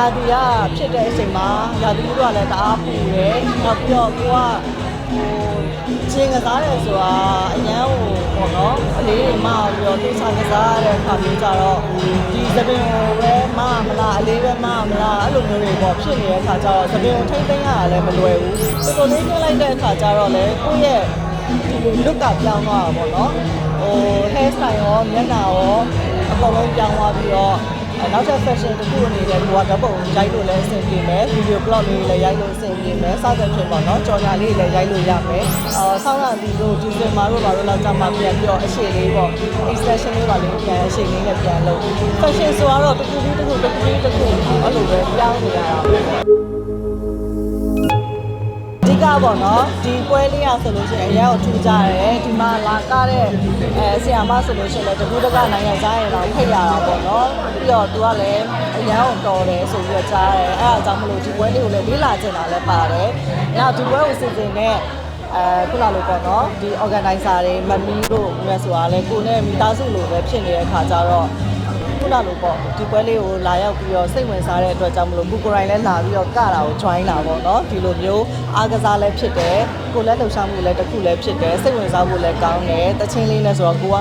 ရာသီကဖြစ်တဲ့အချိန်မှာရာသီဥတုကလည်းတအားပူတယ်နောက်ပြီးတော့ကိုကဟိုချင်းကစားတယ်ဆိုတာအញ្ញမ်းဟိုပေါ့နော်အလေးတွေမအောင်ပြီးတော့သိချာကစားရတဲ့အခါမျိုးကြတော့ဒီသပင်ကိုပဲမမလားအလေးပဲမမလားအဲ့လိုမျိုးတွေပေါ့ဖြစ်နေတဲ့အခါကျတော့သပင်ကိုထိမ့်သိမ်းရတာလည်းမလွယ်ဘူးတော်တော်လေးကျင်းလိုက်တဲ့အခါကျတော့လေကိုယ့်ရဲ့ဒီလို look ကပြောင်းသွားတာပေါ့နော်ဟို hair style ရောမျက်နှာရောအကုန်လုံးပြောင်းသွားပြီးတော့ နောက်ထပ် fashion တစ်ခုအနေနဲ့ကိုကဓာတ်ပုံရိုက်လို့လည်းအဆင်ပြေမယ် video blog လေးလည်းရိုက်လို့အဆင်ပြေမယ်စသဖြင့်ပေါ့နော်ကြော်ညာလေးလည်းရိုက်လို့ရမယ်အာဆောင်းရသည်တို့ဒီဇင်မာတို့ဘာလို့လောက်ကြမှာပြန်ပြီးတော့အရှိလေးပေါ့ extension လေးပါလေးပြန်အရှိလေးနဲ့ပြန်လုပ် fashion ဆိုတော့တစ်ခုပြီးတစ်ခုတစ်ခုပြီးတစ်ခုအဲ့လိုပဲပြောင်းနေရတာပေါ့ဒီ ကပေါ့နော်ဒီပွဲလေးရဆိုလို့ရှိရင်အရင်ကထူကြတယ်ဒီမှာလာကားတဲ့အဲဆီယာမဆိုလို့ရှိရင်လည်းတကူတကနိုင်ငံသားရင်တော့ဖိတ်ရတာပေါ့နော်ပြီးတော့သူကလည်းအရင်ကတော်တယ်ဆိုပြီးတော့ကြားတယ်အဲအကြောင်းမလို့ဒီပွဲလေးကိုလည်းလေးလာချင်တာလည်းပါတယ်နောက်ဒီပွဲကိုစီစဉ်တဲ့အဲခုနလိုပေါ့နော်ဒီ organizer တွေမမီတို့မြတ်ဆိုတာလည်းကိုနဲ့မိသားစုလိုပဲဖြစ်နေတဲ့ခါကျတော့ ခုနလိုပေါ့ဒီပွဲလေးကိုလာရောက်ပြီးတော့စိတ်ဝင်စားတဲ့အတွက်ကြောင့်မလို့ကိုကိုရိုင်းလည်းလာပြီးတော့ကတာကို join လာပေါ့နော်ဒီလိုမျိုးအားကစားလည်းဖြစ်တယ်ကိုလည်းလှုပ်ရှားမှုလည်းတစ်ခုလည်းဖြစ်တယ်စိတ်ဝင်စားဖို့လည်းကောင်းတယ်တချင်းလေးနဲ့ဆိုတော့ကိုက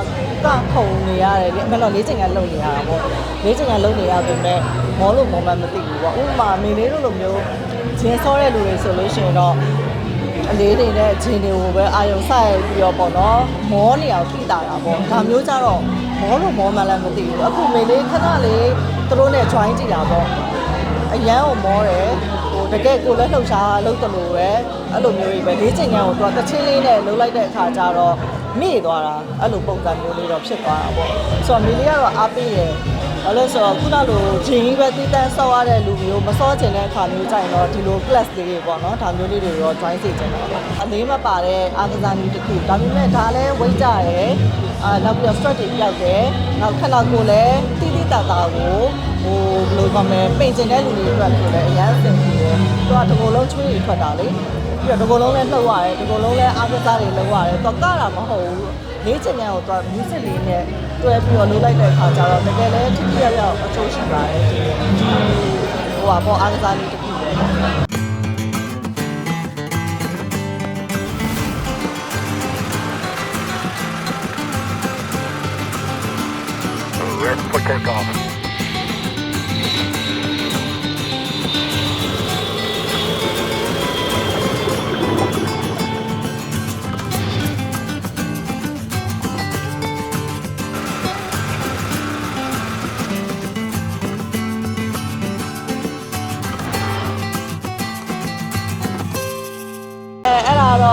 ကခုံနေရတယ်လေအမှန်တော့လေးချိန်ကလုံနေရတာပေါ့လေးချိန်ကလုံနေရပေမဲ့မောလို့မောမှမသိဘူးပေါ့ဥပမာမေလေးတို့လိုမျိုးဂျင်းစောတဲ့လူတွေဆိုလို့ရှိရင်တော့အလေးတွေနဲ့ဂျင်းတွေကိုပဲအာယုံဆိုင်ပြီးတော့ပေါ့နော်မောနေအောင်သိတာတာပေါ့ဒါမျိုးကြတော့ မောလို့မောမှလည်းမသိဘူးအခုမေလေးခဏလေးသူတို့နဲ့ join ကြည့်တာပေါ့အရန်ကိုမောတယ်ဟိုတကယ်ကိုလည်းလှုပ်ရှားလှုပ်တယ်လို့ပဲအဲ့လိုမျိုးကြီးပဲလေးချိန်ညံကိုသူကတချင်းလေးနဲ့လှုပ်လိုက်တဲ့အခါကျတော့မေ့သွားတာအဲ့လိုပုံစံမျိုးလေးတော့ဖြစ်သွားတာပေါ့ဆိုတော့မေလေးကတော့အားပေးတယ် ဘာလို့လဲဆိုတော့ခုနလိုဂျင်းကြီးပဲတည်တန်းဆော့ရတဲ့လူမျိုးမဆော့ချင်တဲ့အခါမျိုးကြရင်တော့ဒီလို class လေးတွေပေါ့နော်ဒါမျိုးလေးတွေတော့ join စေချင်တာပေါ့အလေးမပါတဲ့အားကစားနည်းတစ်ခုဒါပေမဲ့ဒါလည်းဝိတ်ကြရဲအာနောက်ပြီးတော့ stress တွေပြောက်တယ်နောက်ခဏကိုလည်းတိတိတတာကိုဟိုဘယ်လိုပါမလဲပိန်ချင်တဲ့လူတွေအတွက်ဆိုလည်းအရန်စင်ပြီးတယ်သူကတကိုယ်လုံးချွေးတွေထွက်တာလေပြီးတော့တကိုယ်လုံးလည်းလှုပ်ရတယ်တကိုယ်လုံးလည်းအားကစားတွေလုပ်ရတယ်သူကကတာမဟုတ်ဘူးလေးချင်တဲ့ကိုသူက music လေးနဲ့ တွဲပြီးတော့လုပ်လိုက်တဲ့အခါကျတော့တကယ်လည်းထိထိရောက်ရောက်အကျိုးရှိပါတယ်ဒီဟိုပါပေါ့အားကစားလေးတစ်ခုပဲ Ready for takeoff.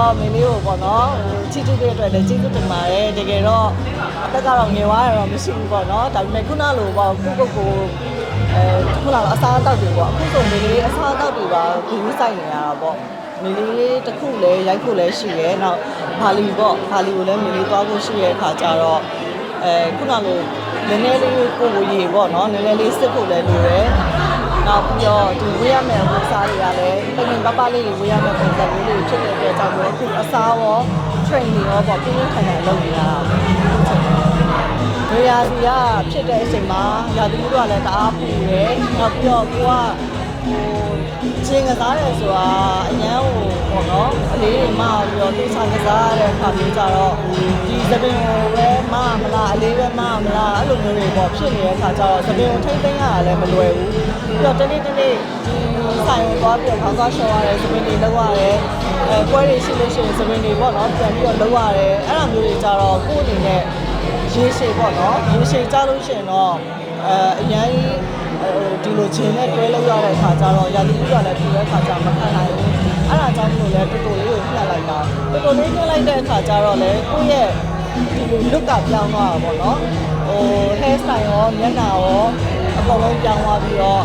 တော့မင်းလေးကိုပေါ့နော်ဟိုချီချူတဲ့အတွက်လည်းကျေးဇူးတင်ပါတယ်တကယ်တော့အသက်ကတော့ငယ်သွားရတော့မရှိဘူးပေါ့နော်ဒါပေမဲ့ခုနလိုပေါ့ကိုကိုကိုအဲခုနလိုအစားအသောက်တွေပေါ့အခုဆိုမင်းလေးအစားအသောက်တွေပါဂူးဆိုင်နေရတာပေါ့မင်းလေးတစ်ခုလည်းရိုက်ဖို့လည်းရှိရဲနောက်ဘာလီပေါ့ဘာလီကိုလည်းမင်းလေးသွားဖို့ရှိရဲအခါကျတော့အဲခုနလိုနည်းနည်းလေးကိုကိုရေပေါ့နော်နည်းနည်းလေးစစ်ဖို့လည်းလိုတယ် နောက်ပြီးတော့ဒီဝေးရမယ့်ဥစားတွေကလည်းပိန်ပိန်ပပလေးတွေဝေးရမယ့်ပုံစံမျိုးလေးဖြစ်နေတဲ့အတွက်ကြောင့်မို့အခုအစားရော training ရောပေါ့ပြင်းပြင်းထန်ထန်လုပ်နေတာ။ဒီရာသီကဖြစ်တဲ့အချိန်မှာရာသီဥတုကလည်းတအားပူတယ်။နောက်ပြီးတော့ကိုကဟို ချင်းကစားတယ်ဆိုတာအញ្ញမ်းဟိုပေါ့နော်အလေးတွေမအောင်ပြီးတော့သိချာကစားရတဲ့အခါမျိုးကြတော့ဒီသပင်ကိုပဲမမလားအလေးပဲမမလားအဲ့လိုမျိုးတွေပေါ့ဖြစ်နေတဲ့အခါကျတော့သပင်ကိုထိမ့်သိမ်းရတာလည်းမလွယ်ဘူးပြီးတော့တနေ့တနေ့ဒီဆိုင်ကိုသွားပြီးတော့ခေါင်းသွားရှော်ရတယ်သပင်တွေလောက်ရတယ်အဲပွဲတွေရှိလို့ရှိရင်သပင်တွေပေါ့နော်ပြန်ပြီးတော့လောက်ရတယ်အဲ့လိုမျိုးတွေကြတော့ကိုယ့်အနေနဲ့ရေရှည်ပေါ့နော်ရေရှည်ကြလို့ရှိရင်တော့အဲအရင် ဒီလိုခြင်းနဲ့တွဲလောက်ရတဲ့အခါကျတော့ရာသီဥတုကလည်းဒီတဲ့အခါကျမခံနိုင်ဘူးအဲ့ဒါကြောင့်မလို့လဲတော်တော်လေးကိုနှက်လိုက်တာတော်တော်လေးနှက်လိုက်တဲ့အခါကျတော့လေကိုယ့်ရဲ့ဒီလို look ကပြောင်းသွားတာပေါ့နော်ဟို hair style ရောမျက်နှာရောအကုန်လုံးပြောင်းသွားပြီးတော့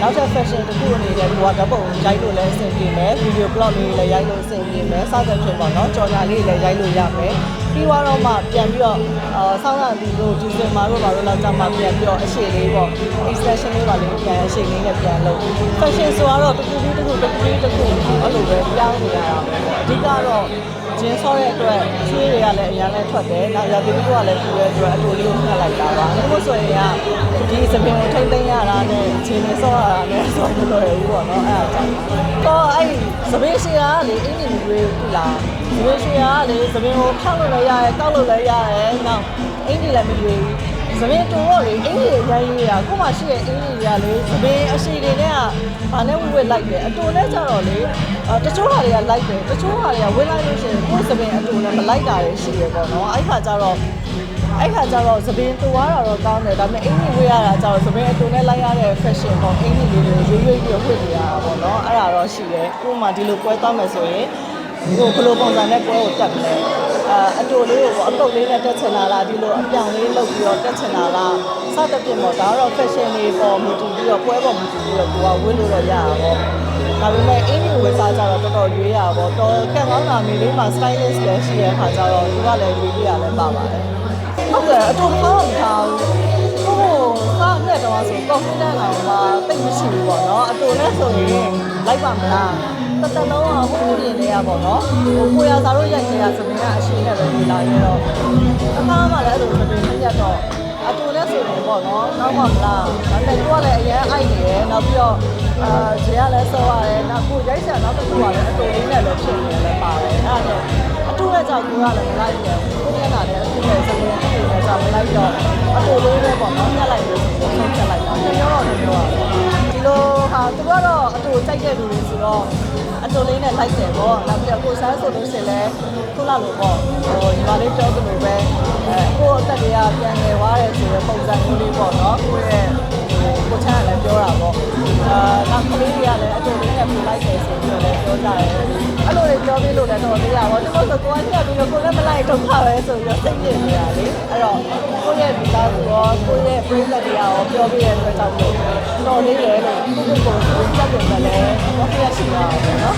နောက်ထပ် fashion တစ်ခုအနေနဲ့ကိုကဓာတ်ပုံရိုက်လို့လည်းအဆင်ပြေမယ် video blog လေးလည်းရိုက်လို့အဆင်ပြေမယ်စသဖြင့်ပေါ့နော်ကြော်ညာလေးလည်းရိုက်လို့ရမယ်ပြီးသွားတော့မှပြန်ပြီးတော့အာဆောင်းလာဒီလိုဒီဇင်ဘာတို့ဘာလို့လောက်ကြမှာပြန်ပြီးတော့အရှိလေးပေါ့ extension လေးပါလေးပြန်အရှိလေးနဲ့ပြန်လုပ် fashion ဆိုတော့တစ်ခုပြီးတစ်ခုတစ်ခုပြီးတစ်ခုအဲ့လိုပဲပြောင်းနေရတာပေါ့အဓိကတော့ဂျင်းဆော့တဲ့အတွက်ချွေးတွေကလည်းအများနဲ့ထွက်တယ်နောက်ရာသီဥတုကလည်းပြည့်တဲ့အတွက်အတူလေးကိုဖတ်လိုက်တာပါဒါမှမဟုတ်ဆိုရင်ကဒီစပင်ကိုထိမ့်သိမ်းရတာနဲ့ဂျင်းလေးဆော့ရတာနဲ့ဆိုမလွယ်ဘူးပေါ့နော်အဲ့ဒါကြောင့်တော့အဲ့စပင်ရှည်ကလေအင်းကြီးတွေပြလာစပင်ရှည်ကလေစပင်ကိုခောက်လို့လည်းရတယ်တောက်လို့လည်းရတယ်နောက်အင်းကြီးလည်းမရွေးဘူးသမင်းတူတော့လေအင်းကြီးရမ်းရေးရခုမှရှိရဲ့အင်းကြီးရလေသမင်းအရှိတွေနဲ့ကဘာနဲ့ဝှက်လိုက်တယ်အတူနဲ့ကြတော့လေတချို့ဟာတွေကလိုက်တယ်တချို့ဟာတွေကဝှက်လိုက်လို့ရှိရင်ကိုယ်သမင်းအတူနဲ့မလိုက်တာတွေရှိရပေါ့နော်အဲ့ခါကျတော့အဲ့ခါကျတော့သမင်းတူရတာတော့ကောင်းတယ်ဒါပေမဲ့အင်းကြီးဝှက်ရတာကျတော့သမင်းအတူနဲ့လိုက်ရတဲ့ fashion ပေါ့အင်းကြီးလေးတွေရွေးရွေးပြီးဝှက်နေရတာပေါ့နော်အဲ့ဒါတော့ရှိတယ်ကိုယ်မှဒီလိုပွဲသွားမယ်ဆိုရင် ကိုဘယ်လိုပုံစံနဲ့ပွဲကိုတက်မလဲအာအတူလေးကိုအကုတ်လေးနဲ့တက်ချင်တာလားဒီလိုအပြောင်လေးလုပ်ပြီးတော့တက်ချင်တာလားစသဖြင့်ပေါ့ဒါကတော့ fashion လေးပေါ်မူတည်ပြီးတော့ပွဲပေါ်မူတည်ပြီးတော့ကိုကဝတ်လို့တော့ရတာပေါ့ဒါပေမဲ့အင်းကြီးဝတ်စားကြတော့တော်တော်ရွေးရပါပေါ့တော်ကံကောင်းတာမေလေးမှာ stylist လည်းရှိရတဲ့ခါကျတော့သူကလည်းရွေးပြရလည်းပါပါတယ်ဟုတ်ကဲ့အတူဖောင်းထားဘူးဟိုစားနဲ့တော့ဆို confident လာတော့တိတ်မရှိဘူးပေါ့နော်အတူနဲ့ဆိုရင်လိုက်ပါမလား တတလုံးကဟိုးရင်လေးရပေါ့နော်ဟိုကိုရစာတို့ရိုက်နေတာဆိုရင်အရှိနဲ့ပဲဒီလာရတော့အခါမှလည်းအဲ့လိုမတင်မပြတ်တော့အတူနဲ့ဆိုရင်ပေါ့နော်နောက်မှမလားဒါပေမဲ့ကိုကလည်းအရင်အိုက်နေတယ်နောက်ပြီးတော့အာဂျေကလည်းစောရတယ်နောက်ကိုရိုက်ဆန်နောက်တစ်ခုကလည်းအတူလေးနဲ့လည်းဖြစ်နေတယ်လည်းပါတယ်အဲ့ဒါနဲ့အတူနဲ့ကြောင့်ကိုကလည်းမလိုက်ဘူးကိုမျက်နှာလည်းအတူနဲ့စပင်းအတူနဲ့ကြောင့်မလိုက်တော့အတူလေးပဲပေါ့နော်ညှက်လိုက်လို့ဆိုတော့ဆုံးဖြတ်လိုက်တာညရောတော့ညရောဒီလိုဟာသူကတော့အတူကြိုက်တဲ့လူတွေဆိုတော့ အတူလေးနဲ့လိုက်တယ်ပေါ့နောက်ပြီးတော့ကိုဆန်းဆိုလို့ရှိရင်လည်းခုနလိုပေါ့ဟိုညီမလေးပြောသလိုပဲအဲကိုအသက်တွေကပြန်လည်သွားတယ်ဆိုတဲ့ပုံစံမျိုးလေးပေါ့နော်ကိုရဲ့ဟို ကိုချမ်းကလည်းပြောတာပေါ့အာနောက်ကလေးတွေကလည်းအတူတူနဲ့ပူလိုက်တယ်ဆိုပြီးတော့လည်းပြောကြတယ်အဲ့လိုတွေပြောပြီးလို့လည်းတော်သေးတာပေါ့ဒီလိုဆိုကိုကတက်ပြီးတော့ကိုလည်းမလိုက်တော့ခါပဲဆိုပြီးတော့စိတ်ညစ်နေတာလေအဲ့တော့ကိုရဲ့ဒီသားဆိုတော့ကိုရဲ့ brain လက်တွေရောပြောပြီးတဲ့အတွက်ကြောင့်တော်သေးတယ်လို့ကိုကိုကိုစက်ပြန်တယ်လည်းဘာဖြစ်ရရှိတာပေါ့နော်